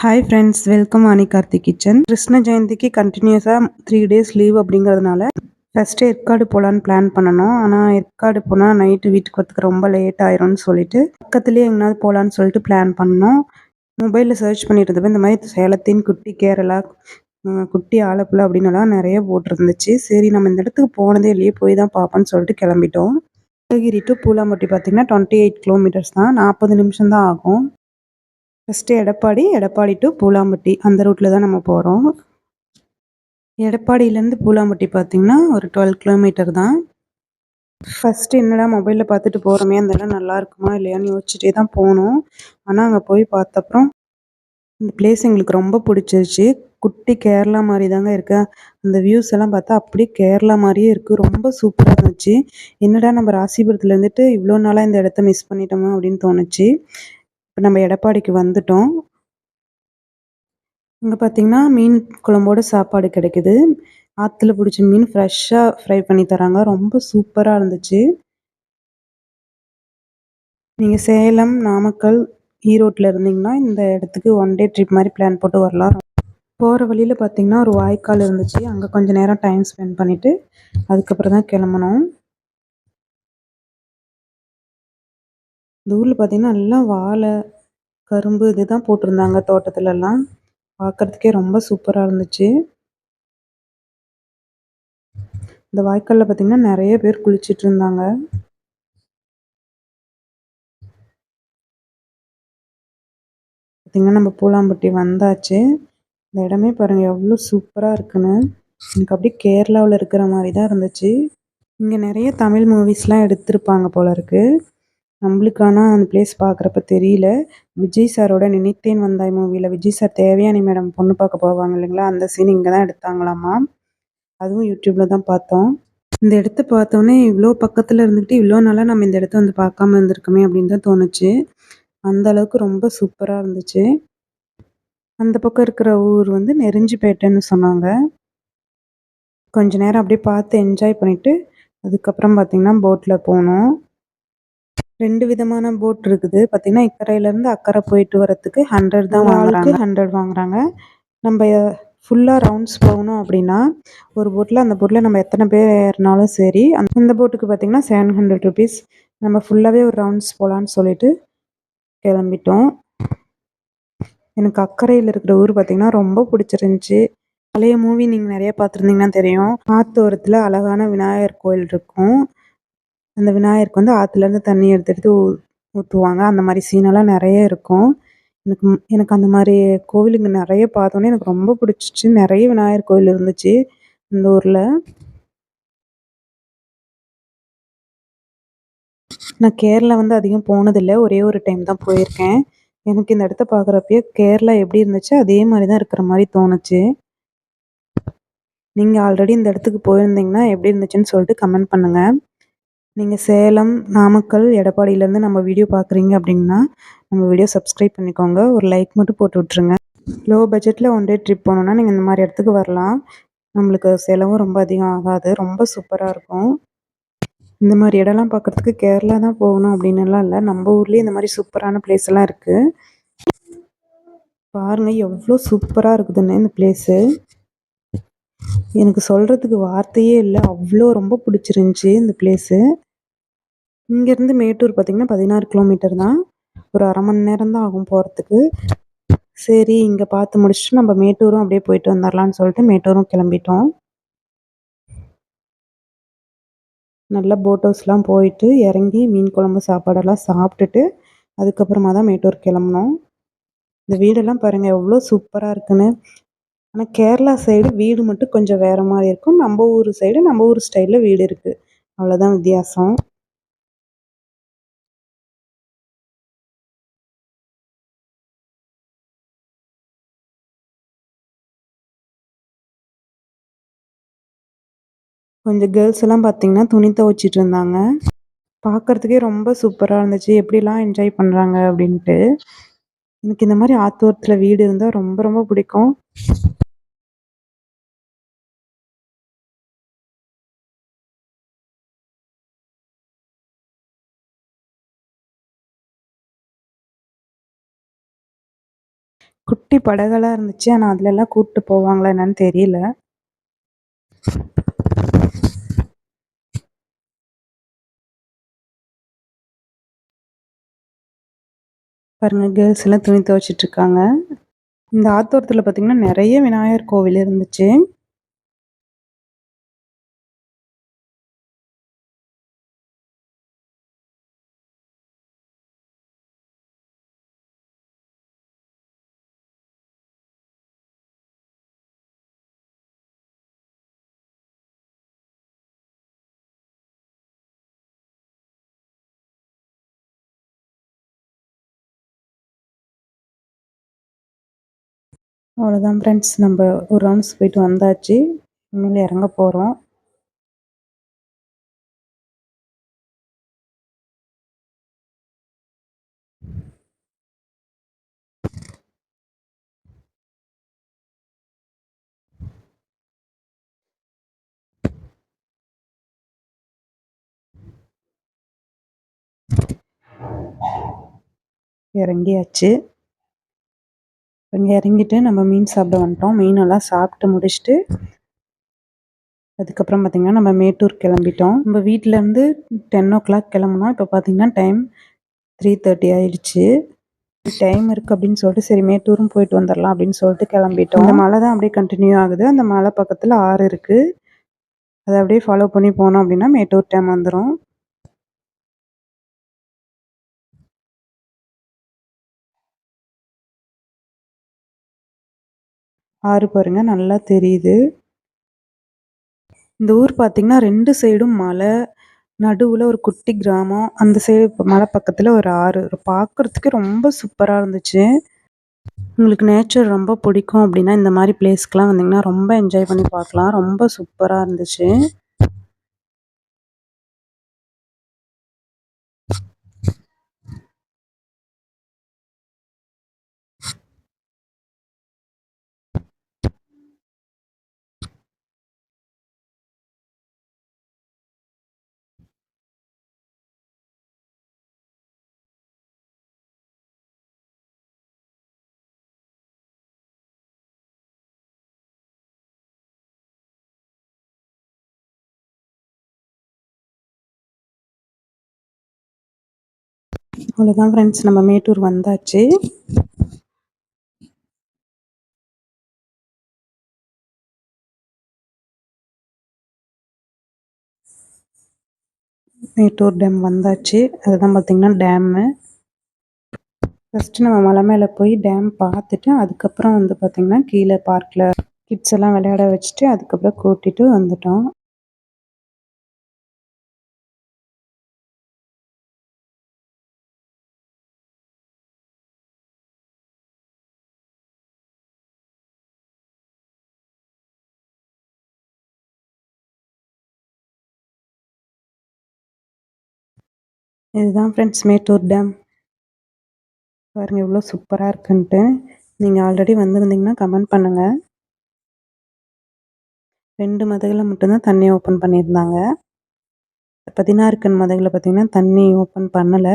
Hi friends welcome Annie Karthik kitchen Krishna ஜெயந்திக்கு கண்டினியூஸாக three days leave அப்படிங்கிறதுனால first Yercaud போகலான்னு plan பண்ணணும். ஆனால் ஏற்காடு போனால் நைட்டு வீட்டுக்கு வரத்துக்கு ரொம்ப லேட் ஆயிரும்னு சொல்லிட்டு பக்கத்துலேயே எங்கேனாவது போகலான்னு சொல்லிட்டு பிளான் பண்ணோம். மொபைலில் சர்ச் பண்ணிட்டு இருந்தப்போ இந்த மாதிரி சேலத்தின் குட்டி கேரளா குட்டி ஆலப்புல அப்படின்னுலாம் நிறைய போட்டிருந்துச்சு. சரி நம்ம இந்த இடத்துக்கு போனதே இல்லையே போய் தான் பார்ப்போன்னு சொல்லிட்டு கிளம்பிட்டோம். நீலகிரி டு பூலாம்பட்டி பார்த்தீங்கன்னா டுவெண்ட்டி எயிட் கிலோமீட்டர்ஸ் தான். நாற்பது நிமிஷம் தான் ஆகும். First Edappadi Edappadi to Poolampatti. அந்த ரூட்டில் தான் நம்ம போகிறோம் எடப்பாடியிலேருந்து பூலாம்பட்டி பார்த்திங்கன்னா ஒரு டுவெல் கிலோமீட்டர் தான். ஃபஸ்ட்டு என்னடா மொபைலில் பார்த்துட்டு போகிறோமே அந்த இடம் நல்லா இருக்குமா இல்லையான்னு யோசிச்சுட்டே தான் போனோம். ஆனால் அங்கே போய் பார்த்தப்பறம் இந்த பிளேஸ் எங்களுக்கு ரொம்ப பிடிச்சிருச்சு. குட்டி கேரளா மாதிரி தாங்க இருக்கு. அந்த வியூஸ் எல்லாம் பார்த்தா அப்படியே கேரளா மாதிரியே இருக்குது ரொம்ப சூப்பராக இருந்துச்சு. என்னடா நம்ம ராசிபுரத்தில் இருந்துட்டு இவ்வளோ நாளாக இந்த இடத்த மிஸ் பண்ணிட்டோமா அப்படின்னு தோணுச்சு. இப்போ நம்ம எடப்பாடிக்கு வந்துட்டோம். இங்கே பார்த்தீங்கன்னா மீன் குழம்போட சாப்பாடு கிடைக்குது. ஆற்றுல பிடிச்ச மீன் ஃப்ரெஷ்ஷாக ஃப்ரை பண்ணி தராங்க. ரொம்ப சூப்பராக இருந்துச்சு. நீங்கள் சேலம் நாமக்கல் ஈரோட்டில் இருந்தீங்கன்னா இந்த இடத்துக்கு ஒன் டே ட்ரிப் மாதிரி பிளான் போட்டு வரலாம். போகிற வழியில் பார்த்தீங்கன்னா ஒரு வாய்க்கால் இருந்துச்சு. அங்கே கொஞ்சம் நேரம் டைம் ஸ்பெண்ட் பண்ணிவிட்டு அதுக்கப்புறம் தான் கிளம்பணும். இந்த ஊரில் பார்த்தீங்கன்னா நல்லா வாழை கரும்பு இதுதான் போட்டிருந்தாங்க தோட்டத்துலலாம். பார்க்கறதுக்கே ரொம்ப சூப்பராக இருந்துச்சு. இந்த வாய்க்காலில் பார்த்தீங்கன்னா நிறைய பேர் குளிச்சிட்டு இருந்தாங்க. பார்த்தீங்கன்னா நம்ம பூலாம்பட்டி வந்தாச்சு. இந்த இடமே பாருங்க எவ்வளோ சூப்பராக இருக்குன்னு. எனக்கு அப்படியே கேரளாவில் இருக்கிற மாதிரி தான் இருந்துச்சு. இங்கே நிறைய தமிழ் மூவிஸ்லாம் எடுத்திருப்பாங்க போல இருக்குது நம்மளுக்கான அந்த பிளேஸ் பார்க்குறப்ப தெரியல. விஜய் சாரோட நினைத்தேன் வந்தாய் மூவியில் விஜய் சார் தேவயானி மேடம் பொண்ணு பார்க்க போவாங்க இல்லைங்களா? அந்த சீன் இங்கே தான் எடுத்தாங்களாமா? அதுவும் யூடியூப்பில் தான் பார்த்தோம். இந்த இடத்த பார்த்தோன்னே இவ்வளோ பக்கத்தில் இருந்துக்கிட்டு இவ்வளோ நாளாக நம்ம இந்த இடத்த வந்து பார்க்காம இருந்திருக்கோமே அப்படின்னு தான் தோணுச்சு. அந்த அளவுக்கு ரொம்ப சூப்பராக இருந்துச்சு. அந்த பக்கம் இருக்கிற ஊர் வந்து நெருஞ்சிப்பேட்டைன்னு சொன்னாங்க. கொஞ்ச நேரம் அப்படியே பார்த்து என்ஜாய் பண்ணிவிட்டு அதுக்கப்புறம் பார்த்திங்கன்னா போட்டில் போனோம். ரெண்டு விதமான போட் இருக்குது. பார்த்தீங்கன்னா இக்கரையிலேருந்து அக்கறை போயிட்டு வரத்துக்கு ஹண்ட்ரட் தான் வாங்குறாங்க. ஹண்ட்ரட் வாங்குறாங்க. நம்ம ஃபுல்லாக ரவுண்ட்ஸ் போகணும் அப்படின்னா ஒரு போட்டில் அந்த போட்டில் நம்ம எத்தனை பேர் ஏறினாலும் சரி அந்த போட்டுக்கு பார்த்திங்கன்னா செவன் ஹண்ட்ரட் ருபீஸ் நம்ம ஃபுல்லாகவே ஒரு ரவுண்ட்ஸ் போகலான்னு சொல்லிட்டு கிளம்பிட்டோம். எனக்கு அக்கறையில் இருக்கிற ஊர் பார்த்திங்கன்னா ரொம்ப பிடிச்சிருந்துச்சி. பழைய மூவி நீங்கள் நிறைய பார்த்துருந்தீங்கன்னா தெரியும். ஆத்தோரத்தில் அழகான விநாயகர் கோயில் இருக்கும். அந்த விநாயகருக்கு வந்து ஆற்றுலேருந்து தண்ணி எடுத்து எடுத்து ஊ ஊற்றுவாங்க அந்த மாதிரி சீனெல்லாம் நிறைய இருக்கும். எனக்கு எனக்கு அந்த மாதிரி கோவிலுங்க நிறைய பார்த்தோன்னே எனக்கு ரொம்ப பிடிச்சிச்சு. நிறைய விநாயகர் கோவில் இருந்துச்சு இந்த ஊரில். நான் கேரளா வந்து அதிகம் போனதில்லை. ஒரே ஒரு டைம் தான் போயிருக்கேன். எனக்கு இந்த இடத்த பார்க்குறப்பயே கேரளா எப்படி இருந்துச்சு அதே மாதிரி தான் இருக்கிற மாதிரி தோணுச்சு. நீங்கள் ஆல்ரெடி இந்த இடத்துக்கு போயிருந்தீங்கன்னா எப்படி இருந்துச்சுன்னு சொல்லிட்டு கமெண்ட் பண்ணுங்கள் நீங்கள் சேலம் நாமக்கல் எடப்பாடியிலேருந்து நம்ம வீடியோ பார்க்குறீங்க அப்படின்னா நம்ம வீடியோ சப்ஸ்கிரைப் பண்ணிக்கோங்க. ஒரு லைக் மட்டும் போட்டு விட்ருங்க லோ பட்ஜெட்டில் ஒன் டே ட்ரிப் போகணுன்னா நீங்கள் இந்த மாதிரி இடத்துக்கு வரலாம். நம்மளுக்கு செலவும் ரொம்ப அதிகம் ஆகாது. ரொம்ப சூப்பராக இருக்கும். இந்த மாதிரி இடம்லாம் பார்க்குறதுக்கு கேரளா தான் போகணும் அப்படின்னுலாம் இல்லை. நம்ம ஊர்லேயே இந்த மாதிரி சூப்பரான பிளேஸ் எல்லாம் இருக்குது பாருங்கள் எவ்வளோ சூப்பராக இருக்குதுன்னு இந்த பிளேஸு எனக்கு சொல்கிறதுக்கு வார்த்தையே இல்லை. அவ்வளோ ரொம்ப பிடிச்சிருந்துச்சி இந்த பிளேஸு இங்கேருந்து மேட்டூர் பார்த்திங்கன்னா பதினாறு கிலோமீட்டர் தான். ஒரு அரை மணி நேரம் தான் ஆகும் போகிறதுக்கு சரி இங்கே பார்த்து முடிச்சுட்டு நம்ம மேட்டூரும் அப்படியே போயிட்டு வந்துடலான்னு சொல்லிட்டு மேட்டூரும் கிளம்பிட்டோம். நல்லா போட் ஹவுஸ்லாம் போயிட்டு இறங்கி மீன் குழம்பு சாப்பாடெல்லாம் சாப்பிட்டுட்டு அதுக்கப்புறமா தான் மேட்டூர் கிளம்புனோம். இந்த வீடெல்லாம் பாருங்கள் எவ்வளோ சூப்பராக இருக்குன்னு. ஆனால் கேரளா சைடு வீடு மட்டும் கொஞ்சம் வேறு மாதிரி இருக்கும். நம்ம ஊர் சைடு நம்ம ஊர் ஸ்டைலில் வீடு இருக்குது அவ்வளோதான் வித்தியாசம். கொஞ்சம் கேர்ள்ஸ் எல்லாம் பார்த்தீங்கன்னா துணி துவைச்சிட்டு இருந்தாங்க. பார்க்குறதுக்கே ரொம்ப சூப்பராக இருந்துச்சு. எப்படிலாம் என்ஜாய் பண்ணுறாங்க அப்படின்ட்டு. எனக்கு இந்த மாதிரி ஆத்தோரத்தில் வீடு இருந்தால் ரொம்ப ரொம்ப பிடிக்கும். குட்டி படகெல்லாம் இருந்துச்சு. ஆனால் அதுலலாம் கூப்பிட்டு போவாங்களா என்னன்னு தெரியல. பாருங்க கேர்ள்ஸ் எல்லாம் துணி துவைச்சிட்ருக்காங்க இந்த ஆத்தோரத்தில் பார்த்திங்கன்னா நிறைய விநாயகர் கோவில் இருந்துச்சு. அவ்வளோதான் ஃப்ரெண்ட்ஸ் நம்ம ஒரு ரவுண்ட்ஸ் போயிட்டு வந்தாச்சு. இனிமேல் இறங்க போகிறோம் இறங்கியாச்சு. இங்கே இறங்கிட்டு நம்ம மீன் சாப்பிட வந்துட்டோம். மீனெல்லாம் சாப்பிட்டு முடிச்சுட்டு அதுக்கப்புறம் பார்த்திங்கன்னா நம்ம மேட்டூர் கிளம்பிட்டோம். நம்ம வீட்டிலேருந்து டென் ஓ கிளாக் கிளம்புனோம். இப்போ பார்த்திங்கன்னா டைம் த்ரீ தேர்ட்டி ஆயிடுச்சு. டைம் இருக்குது அப்படின்னு சொல்லிட்டு சரி மேட்டூரும் போயிட்டு வந்துடலாம் அப்படின்னு சொல்லிட்டு கிளம்பிட்டோம். அந்த மலை தான் அப்படியே கண்டினியூ ஆகுது. அந்த மலை பக்கத்தில் ஆறு இருக்குது அதை அப்படியே ஃபாலோ பண்ணி போனோம் அப்படின்னா மேட்டூர் டைம் வந்துடும் ஆறு பாருங்க நல்லா தெரியுது. இந்த ஊர் பார்த்திங்கன்னா ரெண்டு சைடும் மலை. நடுவில் ஒரு குட்டி கிராமம். அந்த சைடு மலை பக்கத்தில் ஒரு ஆறு. பார்க்குறதுக்கே ரொம்ப சூப்பராக இருந்துச்சு. உங்களுக்கு நேச்சர் ரொம்ப பிடிக்கும் அப்படின்னா இந்த மாதிரி பிளேஸ்க்கெலாம் வந்தீங்கன்னா ரொம்ப என்ஜாய் பண்ணி பார்க்கலாம். ரொம்ப சூப்பராக இருந்துச்சு. அவ்வளோதான் ஃப்ரெண்ட்ஸ் நம்ம மேட்டூர் வந்தாச்சு. மேட்டூர் டேம் வந்தாச்சு. அதுதான் பார்த்திங்கன்னா டேம்மு ஃபஸ்ட்டு நம்ம மலை மேலே போய் டேம் பார்த்துட்டு அதுக்கப்புறம் வந்து பார்த்திங்கன்னா கீழே பார்க்கில் கிட்ஸ் எல்லாம் விளையாட வச்சுட்டு அதுக்கப்புறம் கூட்டிகிட்டு வந்துட்டோம். இதுதான் ஃப்ரெண்ட்ஸ் மேட்டூர் டேம் பாருங்கள் எவ்வளோ சூப்பராக இருக்குன்ட்டு. நீங்கள் ஆல்ரெடி வந்திருந்தீங்கன்னா கமெண்ட் பண்ணுங்கள் ரெண்டு மதகில் மட்டும்தான் தண்ணி ஓப்பன் பண்ணியிருந்தாங்க. பதினாறு கண் மதகில் பார்த்திங்கன்னா தண்ணி ஓப்பன் பண்ணலை.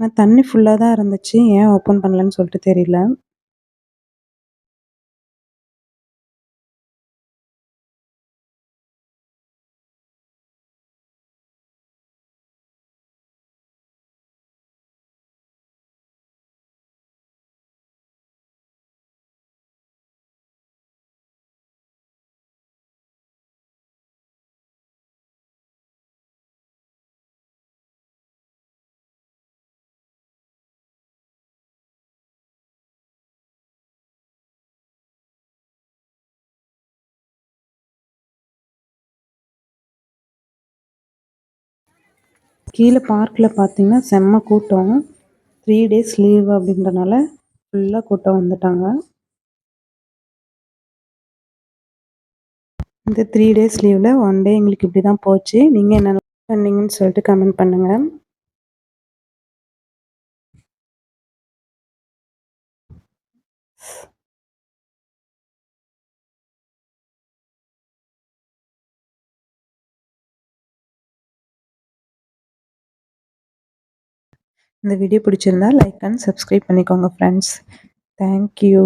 ஆனால் தண்ணி ஃபுல்லாக தான் இருந்துச்சு. ஏன் ஓப்பன் பண்ணலன்னு சொல்லிட்டு தெரியல. கீழே பார்க்கில் பார்த்தீங்கன்னா செம்ம கூட்டம். த்ரீ டேஸ் லீவ் அப்படின்றனால ஃபுல்லாக கூட்டம் வந்துட்டாங்க. இந்த த்ரீ டேஸ் லீவில் ஒன் டே எங்களுக்கு இப்படி தான் போச்சு. நீங்கள் என்ன பண்ணீங்கன்னு சொல்லிட்டு கமெண்ட் பண்ணுங்கள் இந்த வீடியோ பிடிச்சிருந்தா லைக் அண்ட் சப்ஸ்கிரைப் பண்ணிக்கோங்க ஃப்ரெண்ட்ஸ் தேங்க்யூ